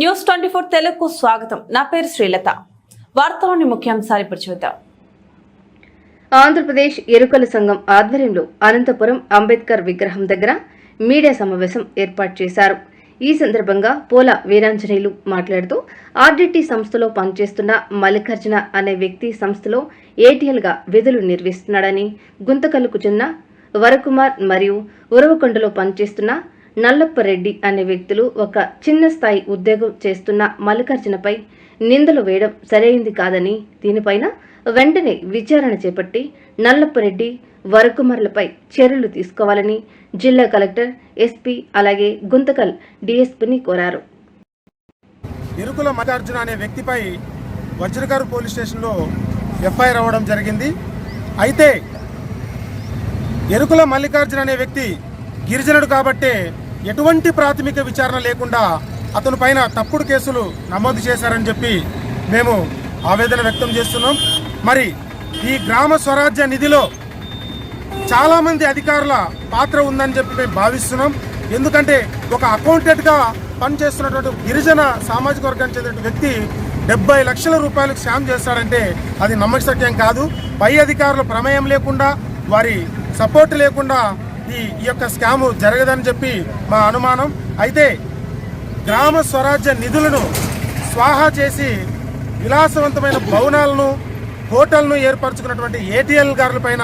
News twenty four తెలుగుకు స్వాగతం. నా పేరు శ్రీలత. వార్తలోని ముఖ్యాంశాలు ఇప్పుడు చూద్దాం. ఆంధ్రప్రదేశ్ ఎరుకల సంఘం ఆధ్వర్యంలో అనంతపురం అంబేద్కర్ విగ్రహం దగ్గర మీడియా సమావేశం ఏర్పాటు చేశారు. ఈ సందర్భంగా పోల వీరాంజనేయులు మాట్లాడుతూ ఆర్డిటి సంస్థలో పనిచేస్తున్న మల్లికార్జున అనే వ్యక్తి సంస్థలో ఏటీఎల్గా విధులు నిర్వహిస్తున్నాడని గుంతకల్లుకు చెందిన వరకుమార్ మరియు ఉరవకొండలో పనిచేస్తున్న నల్లప్పరెడ్డి అనే వ్యక్తులు ఒక చిన్న స్థాయి ఉద్యోగం చేస్తున్న మల్లికార్జునపై నిందలు వేయడం సరైంది కాదని దీనిపైన వెంటనే విచారణ చేపట్టి నల్లప్పరెడ్డి వరకుమర్లపై చర్యలు తీసుకోవాలని జిల్లా కలెక్టర్ ఎస్పీ అలాగే గుంతకల్ డిఎస్పీని కోరారు. ఇరుకుల మల్లికార్జున అనే వ్యక్తిపై వజ్రగారు పోలీస్ స్టేషన్లో ఎఫ్ఐఆర్ అవ్వడం జరిగింది. అయితే ఎరుకుల మల్లికార్జున అనే వ్యక్తి గిరిజనుడు కాబట్టే ఎటువంటి ప్రాథమిక విచారణ లేకుండా అతని పైన తప్పుడు కేసులు నమోదు చేశారని చెప్పి మేము ఆవేదన వ్యక్తం చేస్తున్నాం. మరి ఈ గ్రామ స్వరాజ్య నిధిలో చాలామంది అధికారుల పాత్ర ఉందని చెప్పి మేము భావిస్తున్నాం. ఎందుకంటే ఒక అకౌంటెంట్గా పనిచేస్తున్నటువంటి గిరిజన సామాజిక వర్గానికి చెందిన వ్యక్తి డెబ్బై లక్షల రూపాయలకు స్కామ్ చేస్తాడంటే అది నమ్మకసత్యం కాదు. పై అధికారుల ప్రమేయం లేకుండా వారి సపోర్ట్ లేకుండా ఈ ఈ యొక్క స్కాము జరగదని చెప్పి మా అనుమానం. అయితే గ్రామ స్వరాజ్య నిధులను స్వాహా చేసి విలాసవంతమైన భవనాలను హోటల్ను ఏర్పరచుకున్నటువంటి ఏటీఎల్ గారుల పైన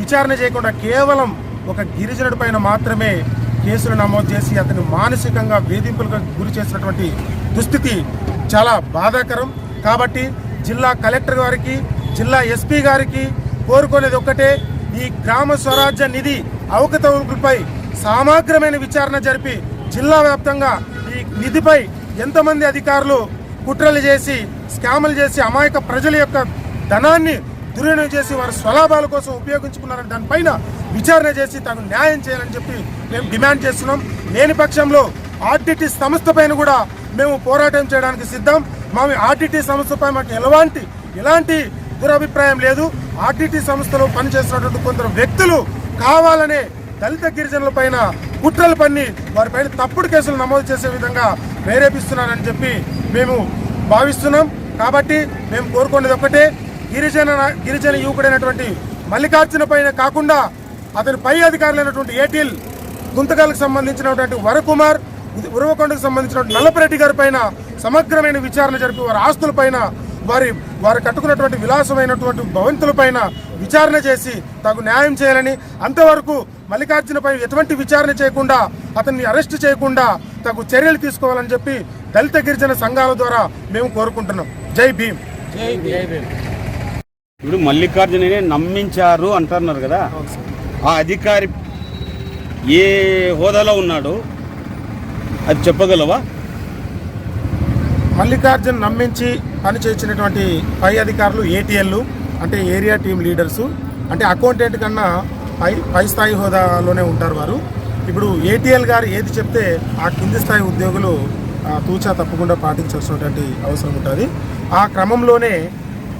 విచారణ చేయకుండా కేవలం ఒక గిరిజనుడి పైన మాత్రమే కేసులు నమోదు చేసి అతను మానసికంగా వేధింపులకు గురి చేసినటువంటి దుస్థితి చాలా బాధాకరం. కాబట్టి జిల్లా కలెక్టర్ గారికి జిల్లా ఎస్పీ గారికి కోరుకునేది ఒక్కటే ఈ గ్రామ స్వరాజ్య నిధి అవకతవకలపై సమగ్రమైన విచారణ జరిపి జిల్లా వ్యాప్తంగా ఈ నిధిపై ఎంతమంది అధికారులు కుట్రలు చేసి స్కాములు చేసి అమాయక ప్రజల యొక్క ధనాన్ని దుర్వినియోగం చేసి వారి స్వలాభాల కోసం ఉపయోగించుకున్నారని దానిపైన విచారణ చేసి తగు న్యాయం చేయాలని చెప్పి మేము డిమాండ్ చేస్తున్నాం. లేని పక్షంలో ఆర్టీటీ సంస్థ పైన కూడా మేము పోరాటం చేయడానికి సిద్ధం. మా ఆర్టీటీ సంస్థపై మాకు ఎలాంటి ఎలాంటి దురభిప్రాయం లేదు. ఆర్టీటీ సంస్థలో పనిచేసినటువంటి కొందరు వ్యక్తులు కావాలనే దళిత గిరిజనుల పైన కుట్రలు పన్ని వారిపైన తప్పుడు కేసులు నమోదు చేసే విధంగా ప్రేరేపిస్తున్నారని చెప్పి మేము భావిస్తున్నాం. కాబట్టి మేము కోరుకునేది ఒకటే గిరిజన గిరిజన యువకుడైనటువంటి మల్లికార్జున పైన కాకుండా అతని పై అధికారులైనటువంటి ఏటీఎల్ గుంతకాలకు సంబంధించినటువంటి వరకుమార్ ఉరవకొండకు సంబంధించినటువంటి నల్లపరెడ్డి గారి పైన సమగ్రమైన విచారణ జరిపి వారి ఆస్తులపైన వారి వారు కట్టుకున్నటువంటి విలాసమైనటువంటి భవంతులపైన విచారణ చేసి తగు న్యాయం చేయాలని అంతవరకు మల్లికార్జునపై ఎటువంటి విచారణ చేయకుండా అతన్ని అరెస్ట్ చేయకుండా తగు చర్యలు తీసుకోవాలని చెప్పి దళిత గిరిజన సంఘాల ద్వారా మేము కోరుకుంటున్నాం. జై భీమ్. ఇప్పుడు మల్లికార్జునని నమ్మించారు అంటున్నారు కదా. ఆ అధికారి ఏ హోదాలో ఉన్నాడు? అది చెప్పగలవా? మల్లికార్జున్ నమ్మించి పనిచేసినటువంటి పై అధికారులు ఏటీఎల్లు అంటే ఏరియా టీమ్ లీడర్సు అంటే అకౌంటెంట్ కన్నా పై పై స్థాయి హోదాలోనే ఉంటారు వారు. ఇప్పుడు ఏటీఎల్ గారు ఏది చెప్తే ఆ కింది స్థాయి ఉద్యోగులు తూచా తప్పకుండా పాటించాల్సినటువంటి అవసరం ఉంటుంది. ఆ క్రమంలోనే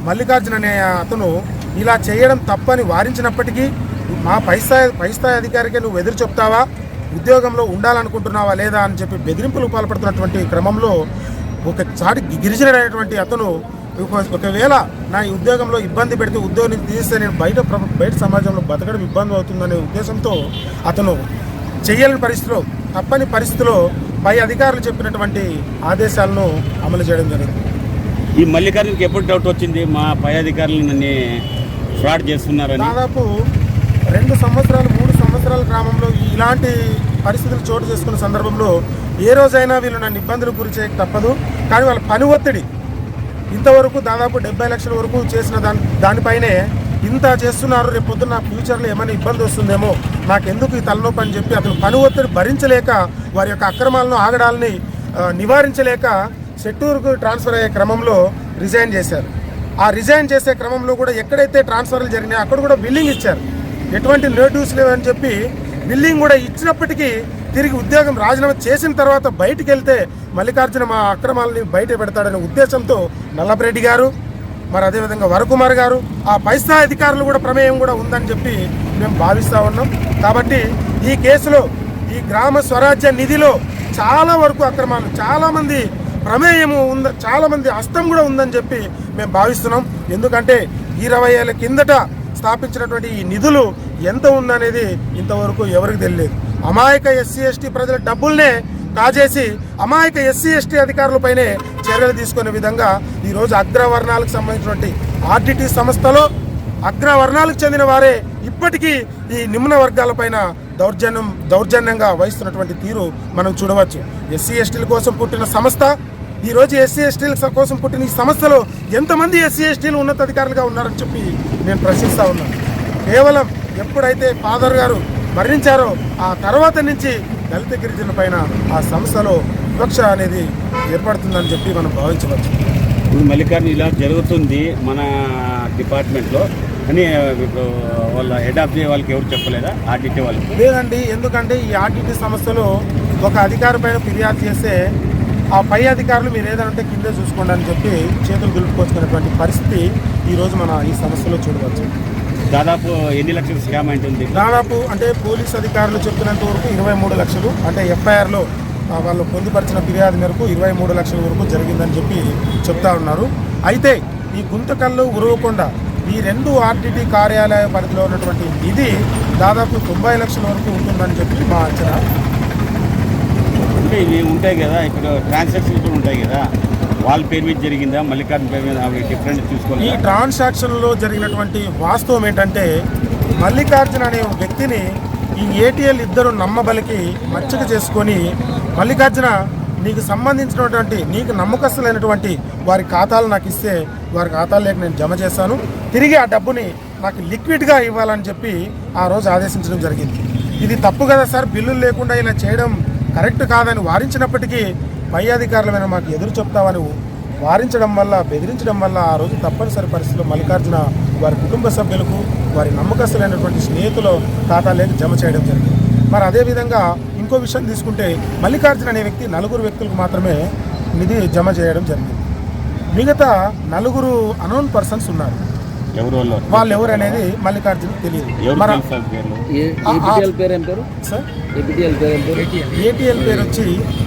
మల్లికార్జున అనే అతను ఇలా చేయడం తప్పని వారించినప్పటికీ మా పై స్థాయి పై స్థాయి అధికారికే నువ్వు ఎదురు చెప్తావా? ఉద్యోగంలో ఉండాలనుకుంటున్నావా లేదా? అని చెప్పి బెదిరింపులు పాల్పడుతున్నటువంటి క్రమంలో ఒక చాటి గిరిజనుడైనటువంటి అతను ఒక- ఒకవేళ నా ఈ ఉద్యోగంలో ఇబ్బంది పెడితే ఉద్యోగం తీస్తే నేను బయట బయట సమాజంలో బతకడం ఇబ్బంది అవుతుందనే ఉద్దేశంతో అతను చేయలేని పరిస్థితిలో తప్పని పరిస్థితిలో పై అధికారులు చెప్పినటువంటి ఆదేశాలను అమలు చేయడం జరిగింది. ఈ మల్లికార్జునకి ఎప్పుడు డౌట్ వచ్చింది? మా పై అధికారులు నన్ను ఫ్రాడ్ చేస్తున్నారని. దాదాపు రెండు సంవత్సరాలు మూడు సంవత్సరాల గ్రామంలో ఇలాంటి పరిస్థితులు చోటు చేసుకున్న సందర్భంలో ఏ రోజైనా వీళ్ళు నన్ను ఇబ్బందులకు గురి చేయక తప్పదు. కానీ వాళ్ళ పని ఒత్తిడి. ఇంతవరకు దాదాపు డెబ్బై లక్షల వరకు చేసిన దాని దానిపైనే ఇంత చేస్తున్నారు రేపు పొద్దున్న ఫ్యూచర్లో ఏమైనా ఇబ్బంది వస్తుందేమో నాకెందుకు ఈ తలనొప్పి అని చెప్పి అతను పని ఒత్తిడి భరించలేక వారి యొక్క అక్రమాలను ఆగడాలని నివారించలేక చెట్టూరుకు ట్రాన్స్ఫర్ అయ్యే క్రమంలో రిజైన్ చేశారు. ఆ రిజైన్ చేసే క్రమంలో కూడా ఎక్కడైతే ట్రాన్స్ఫర్లు జరిగినాయో అక్కడ కూడా బిల్లింగ్ ఇచ్చారు. ఎటువంటి నోటీస్ లేవని చెప్పి బిల్లింగ్ కూడా ఇచ్చినప్పటికీ తిరిగి ఉద్యోగం రాజీనామా చేసిన తర్వాత బయటికి వెళ్తే మల్లికార్జున మా అక్రమాలని బయట పెడతాడనే ఉద్దేశంతో నల్లపరెడ్డి గారు మరి అదేవిధంగా వరకుమార్ గారు ఆ పైసా అధికారులు కూడా ప్రమేయం కూడా ఉందని చెప్పి మేము భావిస్తూ ఉన్నాం. కాబట్టి ఈ కేసులో ఈ గ్రామ స్వరాజ్య నిధిలో చాలా వరకు అక్రమాలు చాలామంది ప్రమేయము ఉంద చాలామంది హస్తం కూడా ఉందని చెప్పి మేము భావిస్తున్నాం. ఎందుకంటే ఇరవై ఏళ్ళ కిందట స్థాపించినటువంటి ఈ నిధులు ఎంత ఉందనేది ఇంతవరకు ఎవరికి తెలియదు అమాయక ఎస్సీ ఎస్టీ ప్రజల డబ్బుల్నే కాజేసి అమాయక ఎస్సీ ఎస్టీ అధికారులపైనే చర్యలు తీసుకునే విధంగా ఈరోజు అగ్రవర్ణాలకు సంబంధించినటువంటి ఆర్డిటి సంస్థలో అగ్రవర్ణాలకు చెందిన వారే ఇప్పటికీ ఈ నిమ్న వర్గాలపైన దౌర్జన్యం దౌర్జన్యంగా వహిస్తున్నటువంటి తీరు మనం చూడవచ్చు. ఎస్సీ ఎస్టీల కోసం పుట్టిన సంస్థ ఈరోజు ఎస్సీ ఎస్టీల కోసం పుట్టిన ఈ సంస్థలో ఎంతమంది ఎస్సీ ఎస్టీలు ఉన్నతాధికారులుగా ఉన్నారని చెప్పి నేను ప్రశ్నిస్తా ఉన్నాను కేవలం ఎప్పుడైతే ఫాదర్ గారు మరణించారో. ఆ తర్వాత నుంచి దళిత గిరిజనుల పైన ఆ సంస్థలో వివక్ష అనేది ఏర్పడుతుందని చెప్పి మనం భావించవచ్చు. ఇప్పుడు మల్లికార్జున ఇలా జరుగుతుంది మన డిపార్ట్మెంట్లో. అని ఇప్పుడు వాళ్ళ హెడ్ ఆఫ్ వాళ్ళకి ఎవరు చెప్పలేదా? ఆర్డిటీ వాళ్ళకి. లేదండి. ఎందుకంటే ఈ ఆర్టీటీ సంస్థలో ఒక అధికారి పైన ఫిర్యాదు చేస్తే ఆ పై అధికారులు మీరు ఏదైనా ఉంటే కిందే చూసుకోండి అని చెప్పి చేతులు దులుపుకొచ్చుకునేటువంటి పరిస్థితి ఈరోజు మన ఈ సంస్థలో చూడవచ్చు. దాదాపు ఎన్ని లక్షల స్కామ్ ఉంటుంది దాదాపు అంటే పోలీస్ అధికారులు చెప్పినంత వరకు ఇరవై మూడు లక్షలు. అంటే ఎఫ్ఐఆర్లో వాళ్ళు పొందుపరిచిన ఫిర్యాదు మేరకు ఇరవై మూడు లక్షల వరకు జరిగిందని చెప్పి చెప్తా ఉన్నారు. అయితే ఈ గుంతకల్లు ఉరవకొండ ఈ రెండు ఆర్టీటీ కార్యాలయ పరిధిలో ఉన్నటువంటి నిధి దాదాపు తొంభై లక్షల వరకు ఉంటుందని చెప్పి మా అంచనా. ఇవి ఉంటాయి కదా ఇప్పుడు ట్రాన్సాక్షన్స్ కూడా ఉంటాయి కదా. వాళ్ళ పేరు మీద జరిగిందా? మల్లికార్జున పేరు మీద అవి డిఫరెంట్ ఈ ట్రాన్సాక్షన్లో జరిగినటువంటి వాస్తవం ఏంటంటే మల్లికార్జున అనే ఒక వ్యక్తిని ఈ ఏటీఎల్ ఇద్దరు నమ్మబలికి మచ్చక చేసుకొని మల్లికార్జున నీకు సంబంధించినటువంటి నీకు నమ్మకస్తులైనటువంటి వారి ఖాతాలు నాకు ఇస్తే వారి ఖాతాల్లోకి నేను జమ చేశాను తిరిగి ఆ డబ్బుని నాకు లిక్విడ్గా ఇవ్వాలని చెప్పి ఆ రోజు ఆదేశించడం జరిగింది. ఇది తప్పు కదా సార్? బిల్లులు లేకుండా ఇలా చేయడం కరెక్ట్ కాదని వారించినప్పటికీ పై అధికారులమైన మాకు ఎదురు చెప్తామని వారించడం వల్ల బెదిరించడం వల్ల ఆ రోజు తప్పనిసరి పరిస్థితిలో మల్లికార్జున వారి కుటుంబ సభ్యులకు వారి నమ్మకస్తులైనటువంటి స్నేహితుల లేక జమ చేయడం జరిగింది. మరి అదేవిధంగా ఇంకో విషయం తీసుకుంటే మల్లికార్జున అనే వ్యక్తి నలుగురు వ్యక్తులకు మాత్రమే నిధి జమ చేయడం జరిగింది. మిగతా నలుగురు అనౌన్ పర్సన్స్ ఉన్నారు. వాళ్ళు వాళ్ళు ఎవరు అనేది మల్లికార్జున తెలియదు ఏటీఎల్. పేరు వచ్చి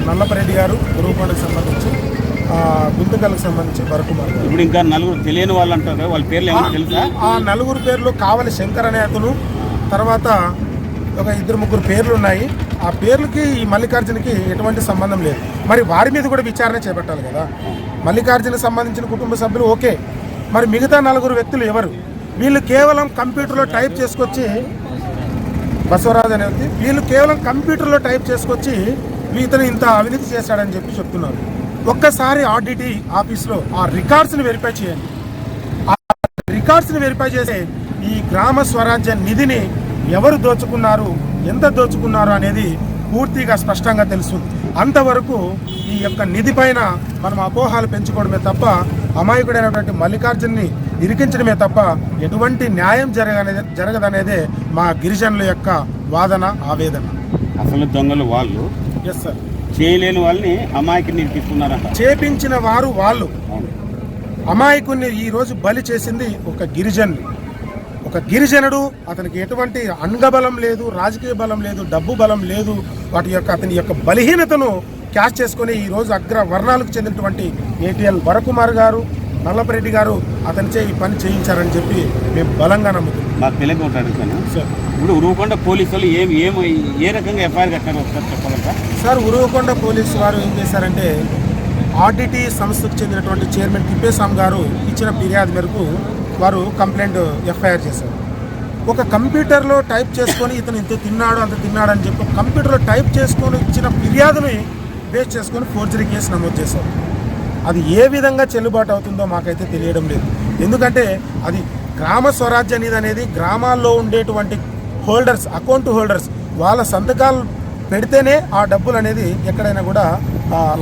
నల్లపరెడ్డి గారు రూపానికి సంబంధించి ఆ, గుంతకల్కి సంబంధించి వరకుమార్ గారు. ఇప్పుడు ఇంకా నలుగురు తెలియని వాళ్ళు అంటారు. వాళ్ళ పేర్లు ఏమో తెలుసా? ఆ నలుగురు పేర్లు కావలి శంకర్ అనే అతను తర్వాత ఒక ఇద్దరు ముగ్గురు పేర్లు ఉన్నాయి. ఆ పేర్లకి ఈ మల్లికార్జునకి ఎటువంటి సంబంధం లేదు. మరి వారి మీద కూడా విచారణ చేపట్టాలి కదా. మల్లికార్జునకి సంబంధించిన కుటుంబ సభ్యులు ఓకే. మరి మిగతా నలుగురు వ్యక్తులు ఎవరు? వీళ్ళు కేవలం కంప్యూటర్లో టైప్ చేసుకొచ్చి బసవరాజు అనే వ్యక్తి వీళ్ళు కేవలం కంప్యూటర్లో టైప్ చేసుకొచ్చి ఇతను ఇంత అవినీతి చేశాడని చెప్పి చెప్తున్నారు. ఒక్కసారి ఆర్డిటీ ఆఫీస్లో ఆ రికార్డ్స్ని వెరిఫై చేయండి. ఆ రికార్డ్స్ని వెరిఫై చేసే ఈ గ్రామ స్వరాజ్య నిధిని ఎవరు దోచుకున్నారు ఎంత దోచుకున్నారు అనేది పూర్తిగా స్పష్టంగా తెలుస్తుంది. అంతవరకు ఈ యొక్క నిధి పైన మనం అపోహాలు పెంచుకోవడమే తప్ప అమాయకుడైనటువంటి మల్లికార్జున్ని ఇరికించడమే తప్ప ఎటువంటి న్యాయం జరగనేది జరగదనేదే మా గిరిజనుల యొక్క వాదన ఆవేదన. అసలు దొంగలు వాళ్ళు ఎస్ సార్ చేయలేని వాళ్ళని అమాయకి నిరికిస్తున్నారంట చేపించిన వారు వాళ్ళు. అవును. అమాయకుణ్ణి ఈ రోజు బలి చేసింది ఒక గిరిజనుడు ఒక గిరిజనుడు అతనికి ఎటువంటి అంగబలం లేదు రాజకీయ బలం లేదు డబ్బు బలం లేదు వాటి యొక్క అతని యొక్క బలహీనతను క్యాష్ చేసుకొని ఈ రోజు అగ్ర వర్ణాలకు చెందినటువంటి ఏటీఎల్ వరకుమార్ గారు నల్లపరెడ్డి గారు అతనిచే ఈ పని చేయించారని చెప్పి మేము బలంగా నమ్ముతున్నాం. మాకు తెలియక అడుగుతాను సార్. ఇప్పుడు ఉరువుకొండ పోలీసు వాళ్ళు ఏం ఏం ఏ రకంగా ఎఫ్ఐఆర్ కట్టారు ఒకసారి చెప్పగలరా? సార్ ఉరువకొండ పోలీసు వారు ఏం చేశారంటే ఆర్డిటి సంస్థకు చెందినటువంటి చైర్మన్ తిప్పేస్వామి గారు ఇచ్చిన ఫిర్యాదు మేరకు వారు కంప్లైంట్ ఎఫ్ఐఆర్ చేశారు. ఒక కంప్యూటర్లో టైప్ చేసుకొని ఇతను ఇంత తిన్నాడు అంత తిన్నాడు అని చెప్పి కంప్యూటర్లో టైప్ చేసుకొని ఇచ్చిన ఫిర్యాదుని బేస్ చేసుకొని ఫోర్జరీ కేసు నమోదు చేశారు. అది ఏ విధంగా చెల్లుబాటు అవుతుందో మాకైతే తెలియడం లేదు. ఎందుకంటే అది గ్రామ స్వరాజ్య నిధి అనేది గ్రామాల్లో ఉండేటువంటి హోల్డర్స్ అకౌంట్ హోల్డర్స్ వాళ్ళ సంతకాలు పెడితేనే ఆ డబ్బులు అనేది ఎక్కడైనా కూడా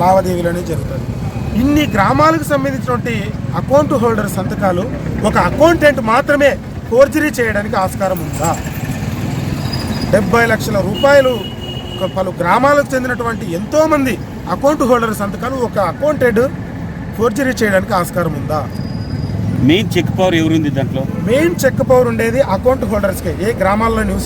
లావాదేవీలు అనేది జరుగుతుంది ఇన్ని గ్రామాలకు సంబంధించినటువంటి అకౌంట్ హోల్డర్ సంతకాలు ఒక అకౌంటెంట్ మాత్రమే ఫోర్జరీ చేయడానికి ఆస్కారం ఉందా? డెబ్బై లక్షల రూపాయలు పలు గ్రామాలకు చెందినటువంటి ఎంతోమంది అకౌంట్ హోల్డర్ సంతకాలు ఒక అకౌంటెంట్ ఫోర్జరీ చేయడానికి ఆస్కారం ఉందా? మెయిన్ చెక్ పవర్ ఎవరుంది దాంట్లో? మెయిన్ చెక్ పవర్ ఉండేది అకౌంట్ హోల్డర్స్కే ఏ గ్రామాల్లో నివసి